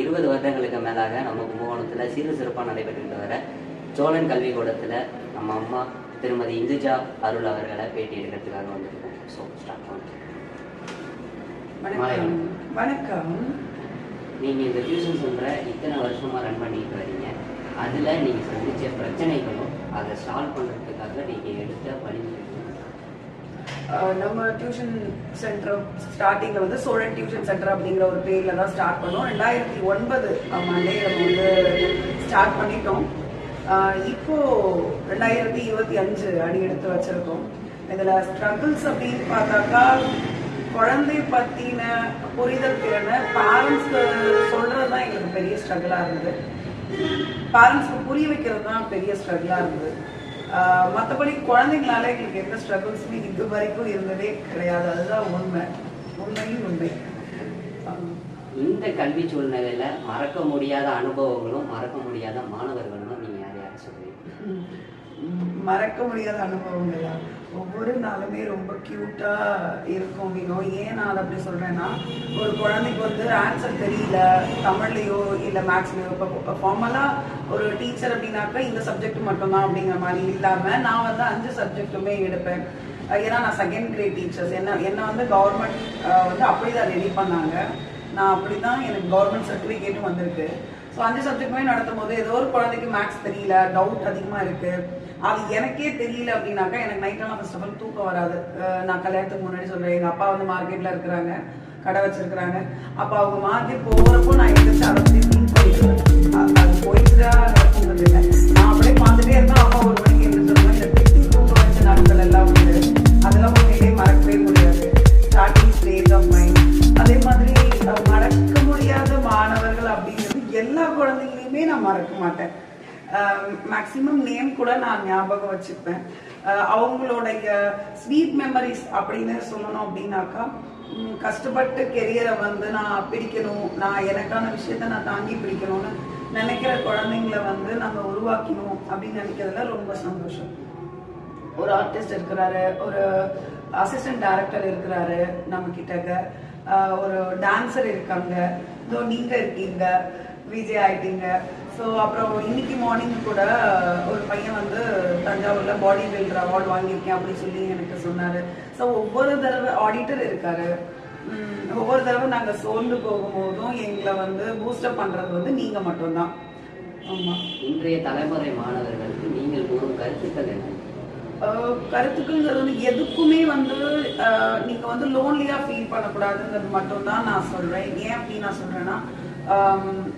இருபது வருடங்களுக்கு மேலாக நம்ம கும்பகோணத்தில் சிறு சிறப்பாக நடைபெற்றுட்டு வர சோழன் கல்விக்கூடத்தில் நம்ம அம்மா திருமதி இந்துஜா அருள் அவர்களை பேட்டி எடுக்கிறதுக்காக வந்திருக்கோம். ஸோ ஸ்டார்ட் பண்ணுறோம் வணக்கம். நீங்கள் இந்த டியூஷன் சென்டரை இத்தனை வருஷமாக ரன் பண்ணிட்டு வரீங்க அதில் நீங்கள் சந்திச்ச பிரச்சனைகளும் அதை சால்வ் பண்ணுறதுக்காக நீங்கள் எடுத்த வழிமுறைகளும் நம்ம டியூஷன் சென்டர் ஸ்டார்டிங்கில் வந்து சோழன் டியூஷன் சென்டர் அப்படிங்கிற ஒரு பேரில் தான் ஸ்டார்ட் பண்ணோம். ரெண்டாயிரத்தி ஒன்பது மண்டே நம்ம வந்து ஸ்டார்ட் பண்ணிட்டோம். இப்போது இப்போ ரெண்டாயிரத்தி இருபத்தி அஞ்சு அடி எடுத்து வச்சிருக்கோம். இதில் ஸ்ட்ரகிள்ஸ் அப்படின்னு பார்த்தாக்கா குழந்தை பற்றின புரிதல் திறனை பேரண்ட்ஸ்க்கு சொல்கிறது தான் எங்களுக்கு பெரிய ஸ்ட்ரகிளாக இருந்தது. பேரண்ட்ஸ்க்கு புரிய வைக்கிறது தான் பெரிய ஸ்ட்ரகிளாக இருந்தது. மற்றபடி குழந்தைங்களால எங்களுக்கு எந்த ஸ்ட்ரகிள்ஸுமே இது வரைக்கும் இருந்ததே கிடையாது. அதுதான் உண்மை. உண்மையும் உண்மை. இந்த கல்வி சூழ்நிலையில் மறக்க முடியாத அனுபவங்களும் மறக்க முடியாத மாணவர்களும் மறக்க முடியாத அனுபவங்களா ஒவ்வொரு நாளுமே ரொம்ப க்யூட்டாக இருக்கும் வினோ. ஏன் நான் அதை அப்படி சொல்றேன்னா ஒரு குழந்தைக்கு வந்து ஆன்சர் தெரியல தமிழ்லையோ இல்ல மேக்ஸ்லயோ இப்போ ஃபார்மலா ஒரு டீச்சர் அப்படின்னாக்கா இந்த சப்ஜெக்ட் மட்டும்தான் அப்படிங்கிற மாதிரி இல்லாம நான் வந்து அஞ்சு சப்ஜெக்ட்டுமே எடுப்பேன். ஏன்னா நான் செகண்ட் கிரேட் டீச்சர்ஸ் என்ன என்ன வந்து கவர்மெண்ட் வந்து அப்படிதான் ரெடி பண்ணாங்க. நான் அப்படிதான் எனக்கு கவர்மெண்ட் சர்டிஃபிகேட்டும் வந்திருக்கு. ஸோ அஞ்சு சப்ஜெக்ட்டுமே நடத்தும் போது ஏதோ ஒரு குழந்தைக்கு மேக்ஸ் தெரியல டவுட் அதிகமாக இருக்கு. அது எனக்கே தெரியல அப்படின்னாக்கா எனக்கு நைட்டெல்லாம் ஃபர்ஸ்ட் ஆஃப் ஆல் தூக்கம் வராது. நான் கல்யாணத்துக்கு முன்னாடி சொல்றேன் எங்கள் அப்பா வந்து மார்க்கெட்டில் இருக்கிறாங்க கடை வச்சிருக்கிறாங்க. அப்போ அவங்க மார்க்கெட் போகிறப்போ நான் எந்திரிச்சு அதை பற்றி திங்க் இருக்க மாட்டேன். மேக்ஸிமம் நேம் கூட நான் ஞாபகம் வச்சுப்பேன். அவங்களுடைய ஸ்வீட் மெமரிஸ் அப்படின்னு சொல்லணும் அப்படின்னாக்கா கஷ்டப்பட்டு கெரியரை வந்து நான் பிடிக்கணும். நான் எனக்கான விஷயத்த நான் தாங்கி பிடிக்கணும்னு நினைக்கிற குழந்தைங்கள வந்து நம்ம உருவாக்கணும் அப்படின்னு நினைக்கிறதுல ரொம்ப சந்தோஷம். ஒரு ஆர்டிஸ்ட் இருக்கிறாரு ஒரு அசிஸ்டன்ட் டைரக்டர் இருக்கிறாரு நம்ம கிட்டக்க ஒரு டான்சர் இருக்காங்க. இதோ நீங்க இருக்கீங்க விஜய் ஆயிட்டீங்க. ஸோ அப்புறம் இன்னைக்கு மார்னிங் கூட ஒரு பையன் வந்து தஞ்சாவூர்ல பாடி பில்டர் அவார்டு வாங்கியிருக்கேன் அப்படின்னு சொல்லி எனக்கு சொன்னாரு. ஸோ ஒவ்வொரு தடவை ஆடிட்டர் இருக்காரு. ஒவ்வொரு தடவை நாங்கள் சோர்ந்து போகும்போதும் எங்களை வந்து பூஸ்டப் பண்றது வந்து நீங்க மட்டும்தான். ஆமா. இன்றைய தலைமுறை மாணவர்களுக்கு நீங்கள் கூறும் கருத்துக்கள் என்ன? கருத்துக்கள்ங்கிறது வந்து எதுக்குமே வந்து ஆஹ் நீங்க வந்து லோன்லியா ஃபீல் பண்ணக்கூடாதுங்கிறது மட்டும்தான் நான் சொல்றேன். ஏன் அப்படின்னு நான் சொல்றேன்னா ஆம்,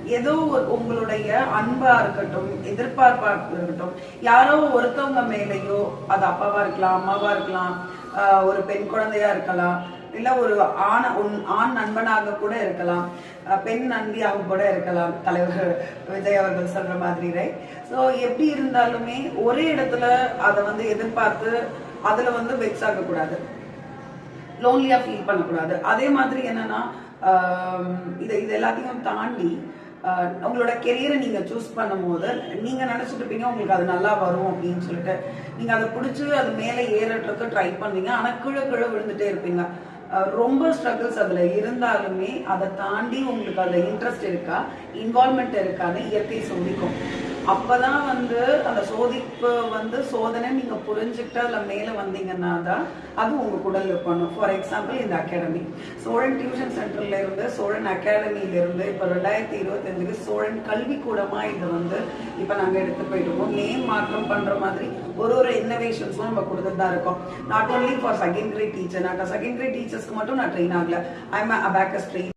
ஏதோ ஒரு உங்களுடைய அன்பா இருக்கட்டும் எதிர்பார்ப்பா இருக்கட்டும் யாரோ ஒருத்தவங்க மேலேயோ அது அப்பாவா இருக்கலாம் அம்மாவா இருக்கலாம் ஆஹ் ஒரு பெண் குழந்தையா இருக்கலாம் இல்ல ஒரு ஆண் உன்- ஆண் நண்பனாக கூட இருக்கலாம் அஹ் பெண் நண்பியாக கூட இருக்கலாம் தலைவர் விஜய் அவர்கள் சொல்ற மாதிரி ரைட் ஸோ எப்படி இருந்தாலுமே ஒரே இடத்துல அதை வந்து எதிர்பார்த்து அதுல வந்து வெக்ஸ் ஆகக்கூடாது. லோன்லியா ஃபீல் பண்ணக்கூடாது. அதே மாதிரி என்னன்னா இதை இது எல்லாத்தையும் தாண்டி உங்களோட கெரியரை நீங்கள் சூஸ் பண்ணும்போது நீங்கள் நினச்சிட்ருப்பீங்க உங்களுக்கு அது நல்லா வரும் அப்படின்னு சொல்லிட்டு. நீங்கள் அதை பிடிச்சி அது மேலே ஏறட்டுறதுக்கு ட்ரை பண்ணுவீங்க. ஆனால் கீழே கீழே விழுந்துட்டே இருப்பீங்க. ரொம்ப ஸ்ட்ரகிள்ஸ் அதில் இருந்தாலுமே அதை தாண்டி உங்களுக்கு அதில் இன்ட்ரெஸ்ட் இருக்கா? இன்வால்மெண்ட் இருக்கான்னு இயற்கை சொல்லிக்கும். அப்பதான் வந்து அந்த சோதிப்பு வந்து சோதனை நீங்க புரிஞ்சுக்கிட்டு அதுல மேல வந்தீங்கன்னா தான் அது உங்க குடல் இருக்கணும். ஃபார் எக்ஸாம்பிள் இந்த அகாடமி சோழன் டியூஷன் சென்டர்ல இருந்து சோழன் அகாடமியில இருந்து இப்ப ரெண்டாயிரத்தி இருபத்தஞ்சுக்கு சோழன் கல்வி கூடமா இது வந்து இப்ப நாங்க எடுத்து போயிட்டு இருக்கோம். நேம் மாற்றம் பண்ற மாதிரி ஒரு ஒரு இன்னோவேஷன்ஸும் நம்ம கொடுத்துட்டு தான் இருக்கோம். Not only for second grade teacher நான் செகண்ட் கிரேட் டீச்சர்ஸ்க்கு மட்டும் நான் ட்ரெயின் ஆகல. I am abacus train